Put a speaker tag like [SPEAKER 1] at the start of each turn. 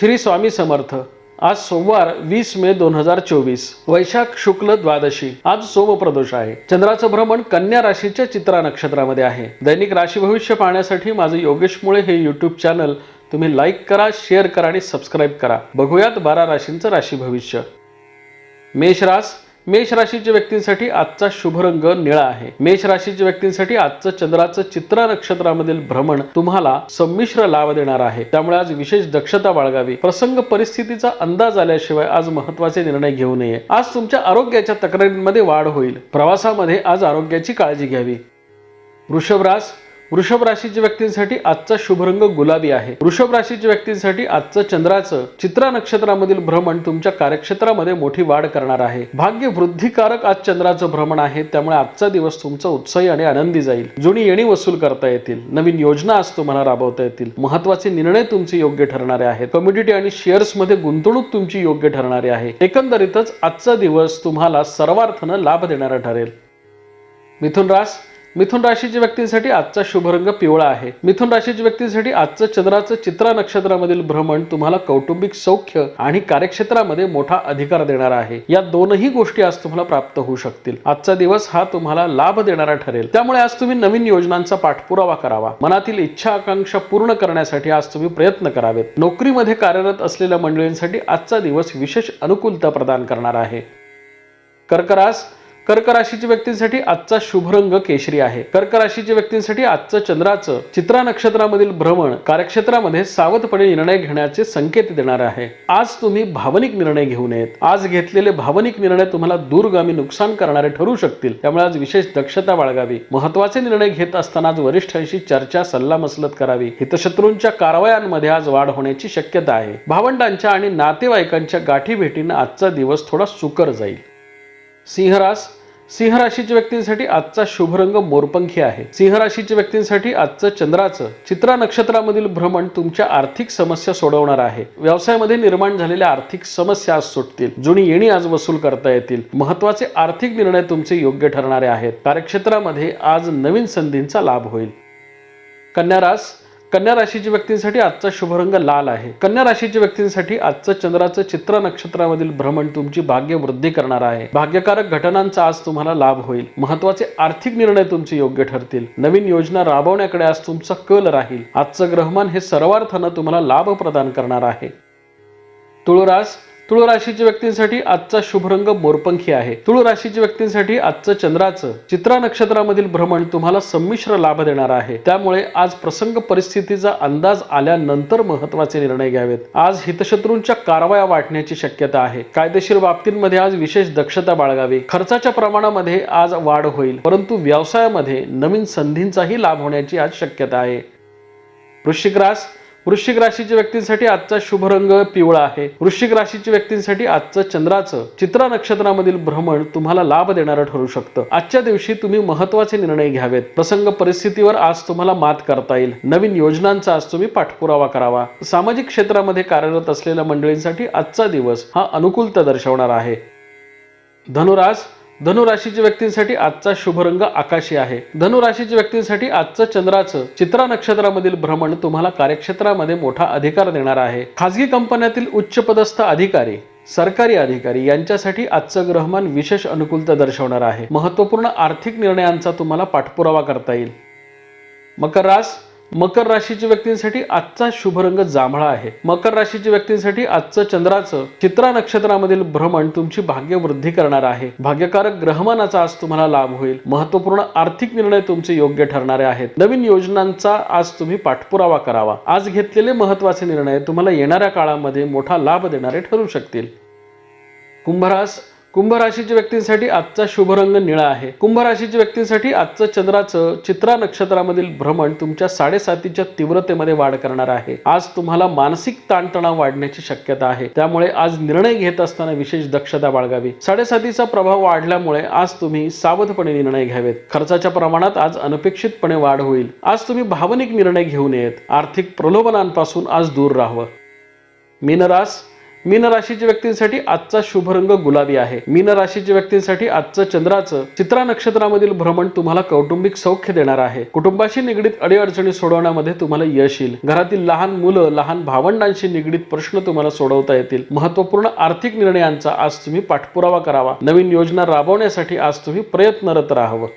[SPEAKER 1] श्री स्वामी समर्थ. आज सोमवार वीस मे दोन हजार चोवीस. वैशाख शुक्ल द्वादशी. आज सोमप्रदोष आहे. चंद्राचं भ्रमण कन्या राशीच्या चित्रा नक्षत्रामध्ये आहे. दैनिक राशी भविष्य पाहण्यासाठी माझं योगेश मुळे हे युट्यूब चॅनल तुम्ही लाईक करा शेअर करा आणि सबस्क्राईब करा. बघूयात बारा राशींचं राशी भविष्य. मेष रास मेष राशीच्या व्यक्तींसाठी आजचा शुभ रंग निळा आहे. मेष राशीच्या व्यक्तींसाठी आजचं चंद्राचं चित्रा नक्षत्रामधील भ्रमण तुम्हाला संमिश्र लाभ देणार आहे. त्यामुळे आज विशेष दक्षता बाळगावी. प्रसंग परिस्थितीचा अंदाज आल्याशिवाय आज महत्त्वाचे निर्णय घेऊ नये. आज तुमच्या आरोग्याच्या तक्रारींमध्ये वाढ होईल. प्रवासामध्ये आज आरोग्याची काळजी घ्यावी. वृषभरास वृषभ राशीच्या व्यक्तींसाठी आजचा शुभरंग गुलाबी आहे. वृषभ राशीच्या व्यक्तींसाठी आजचं चंद्राचं चित्रा नक्षत्रामधील भ्रमण तुमच्या कार्यक्षेत्रामध्ये मोठी वाढ करणार आहे. भाग्य वृद्धिकारक आज चंद्राचं भ्रमण आहे त्यामुळे आजचा दिवस तुमचा उत्साही आणि आनंदी जाईल. जुनी येणी वसूल करता येतील. नवीन योजना आज तुम्हाला राबवता येतील. महत्त्वाचे निर्णय तुमचे योग्य ठरणारे आहेत. कम्युनिटी आणि शेअर्समध्ये गुंतवणूक तुमची योग्य ठरणारी आहे. एकंदरीतच आजचा दिवस तुम्हाला सर्वार्थानं लाभ देणारा ठरेल. मिथुन रास मिथुन राशीच्या व्यक्तींसाठी आजचा शुभ रंग पिवळा आहे. मिथुन राशीच्या व्यक्तींसाठी आजचं चंद्राचं चित्रा नक्षत्रामधील भ्रमण तुम्हाला कौटुंबिक सौख्य आणि कार्यक्षेत्रामध्ये मोठा अधिकार देणार आहे. या दोनही गोष्टी आज तुम्हाला प्राप्त होऊ शकतील. आजचा दिवस हा तुम्हाला लाभ देणारा ठरेल. त्यामुळे आज तुम्ही नवीन योजनांचा पाठपुरावा करावा. मनातील इच्छा आकांक्षा पूर्ण करण्यासाठी आज तुम्ही प्रयत्न करावेत. नोकरीमध्ये कार्यरत असलेल्या मंडळींसाठी आजचा दिवस विशेष अनुकूलता प्रदान करणार आहे. कर्करास कर्क राशीच्या व्यक्तींसाठी आजचा शुभ रंग केशरी आहे. कर्क राशीच्या व्यक्तींसाठी आजचं चंद्राचं चित्रा नक्षत्रामधील भ्रमण कार्यक्षेत्रामध्ये सावधपणे निर्णय घेण्याचे संकेत देणार आहे. आज तुम्ही भावनिक निर्णय घेऊ नयेत. आज घेतलेले भावनिक निर्णय तुम्हाला दूरगामी नुकसान करणारे ठरू शकतील. त्यामुळे आज विशेष दक्षता बाळगावी. महत्त्वाचे निर्णय घेत असताना आज वरिष्ठांशी चर्चा सल्लामसलत करावी. हितशत्रूंच्या कारवायांमध्ये आज वाढ होण्याची शक्यता आहे. भावंडांच्या आणि नातेवाईकांच्या गाठी भेटीनं आजचा दिवस थोडा सुकर जाईल. सिंहरास सिंह राशीच्या व्यक्तींसाठी आजचा शुभ रंग मोरपंखी आहे. सिंह राशीच्या व्यक्तींसाठी आजचं चंद्राचं चित्रा नक्षत्रामधील भ्रमण तुमच्या आर्थिक समस्या सोडवणार आहे. व्यवसायामध्ये निर्माण झालेल्या आर्थिक समस्या आज सुटतील. जुनी येणी आज वसूल करता येतील. महत्त्वाचे आर्थिक निर्णय तुमचे योग्य ठरणारे आहेत. कार्यक्षेत्रामध्ये आज नवीन संधींचा लाभ होईल. कन्यारास कन्या राशीच्या व्यक्तींसाठी आजचा शुभरंग लाल आहे. कन्या राशीच्या व्यक्तींसाठी आजचं चंद्राचं चित्र नक्षत्रामधील भ्रमण तुमची भाग्य वृद्धी करणार आहे. भाग्यकारक घटनांचा आज तुम्हाला लाभ होईल. महत्त्वाचे आर्थिक निर्णय तुमचे योग्य ठरतील. नवीन योजना राबवण्याकडे आज तुमचा कल राहील. आजचं ग्रहमान हे सर्वार्थानं तुम्हाला लाभ प्रदान करणार आहे. तुळरास तुळ राशीच्या व्यक्तींसाठी आजचा शुभ रंग मोरपंखी आहे. तुळ राशीच्या व्यक्तींसाठी आजचं चंद्राचं चित्रा नक्षत्रामधील भ्रमण तुम्हाला संमिश्र लाभ देणार आहे. त्यामुळे आज प्रसंग परिस्थितीचा अंदाज आल्यानंतर महत्त्वाचे निर्णय घ्यावेत. आज हितशत्रूंच्या कारवाया वाटण्याची शक्यता आहे. कायदेशीर बाबतींमध्ये आज विशेष दक्षता बाळगावी. खर्चाच्या प्रमाणामध्ये आज वाढ होईल. परंतु व्यवसायामध्ये नवीन संधींचाही लाभ होण्याची आज शक्यता आहे. वृश्चिक रास वृश्चिक राशीच्या व्यक्तींसाठी आजचा शुभ रंग पिवळा आहे. वृश्चिक राशीच्या व्यक्तींसाठी आजचं चंद्राचं चित्रा नक्षत्रामधील भ्रमण तुम्हाला लाभ देणारं ठरू शकतं. आजच्या दिवशी तुम्ही महत्त्वाचे निर्णय घ्यावेत. प्रसंग परिस्थितीवर आज तुम्हाला मात करता येईल. नवीन योजनांचा आज तुम्ही पाठपुरावा करावा. सामाजिक क्षेत्रामध्ये कार्यरत असलेल्या मंडळींसाठी आजचा दिवस हा अनुकूलता दर्शवणार आहे. धनुराज धनुराशीच्या व्यक्तींसाठी आजचा शुभ रंग आकाशी आहे. धनुराशीच्या व्यक्तींसाठी आजचं चंद्राचं चित्रा नक्षत्रामधील भ्रमण तुम्हाला कार्यक्षेत्रामध्ये मोठा अधिकार देणार आहे. खासगी कंपन्यातील उच्चपदस्थ अधिकारी सरकारी अधिकारी यांच्यासाठी आजचं ग्रहमान विशेष अनुकूलता दर्शवणार आहे. महत्त्वपूर्ण आर्थिक निर्णयांचा तुम्हाला पाठपुरावा करता येईल. मकर रास मकर राशीच्या व्यक्तींसाठी आजचा शुभ रंग जांभळा आहे. मकर राशीच्या व्यक्तींसाठी आजचं चंद्राचं चित्रा नक्षत्रामधील भ्रमण तुमची भाग्यवृद्धी करणार आहे. भाग्यकारक ग्रहमानाचा आज तुम्हाला लाभ होईल. महत्त्वपूर्ण आर्थिक निर्णय तुमचे योग्य ठरणारे आहेत. नवीन योजनांचा आज तुम्ही पाठपुरावा करावा. आज घेतलेले महत्त्वाचे निर्णय तुम्हाला येणाऱ्या काळामध्ये मोठा लाभ देणारे ठरू शकतील. कुंभरास कुंभ राशीच्या व्यक्तींसाठी आजचा शुभ रंग निळा आहे. कुंभ राशीच्या व्यक्तींसाठी आजचं चंद्राचं चित्रा नक्षत्रामधील भ्रमण तुमच्या साडेसातीच्या तीव्रतेमध्ये वाढ करणार आहे. आज तुम्हाला मानसिक ताणतणाव वाढण्याची शक्यता आहे. त्यामुळे आज निर्णय घेत असताना विशेष दक्षता बाळगावी. साडेसातीचा प्रभाव वाढल्यामुळे आज तुम्ही सावधपणे निर्णय घ्यावेत. खर्चाच्या प्रमाणात आज अनपेक्षितपणे वाढ होईल. आज तुम्ही भावनिक निर्णय घेऊ नयेत आर्थिक प्रलोभनांपासून आज दूर राहावं. मीनरास मीन राशीच्या व्यक्तींसाठी आजचा शुभ रंग गुलाबी आहे. मीन राशीच्या व्यक्तींसाठी आजचं चंद्राचं चित्रा नक्षत्रामधील भ्रमण तुम्हाला कौटुंबिक सौख्य देणार आहे. कुटुंबाशी निगडीत अडीअडचणी सोडवण्यामध्ये तुम्हाला यश येईल. घरातील लहान मुलं लहान भावंडांशी निगडीत प्रश्न तुम्हाला सोडवता येतील. महत्त्वपूर्ण आर्थिक निर्णयांचा आज तुम्ही पाठपुरावा करावा. नवीन योजना राबवण्यासाठी आज तुम्ही प्रयत्नरत राहावं.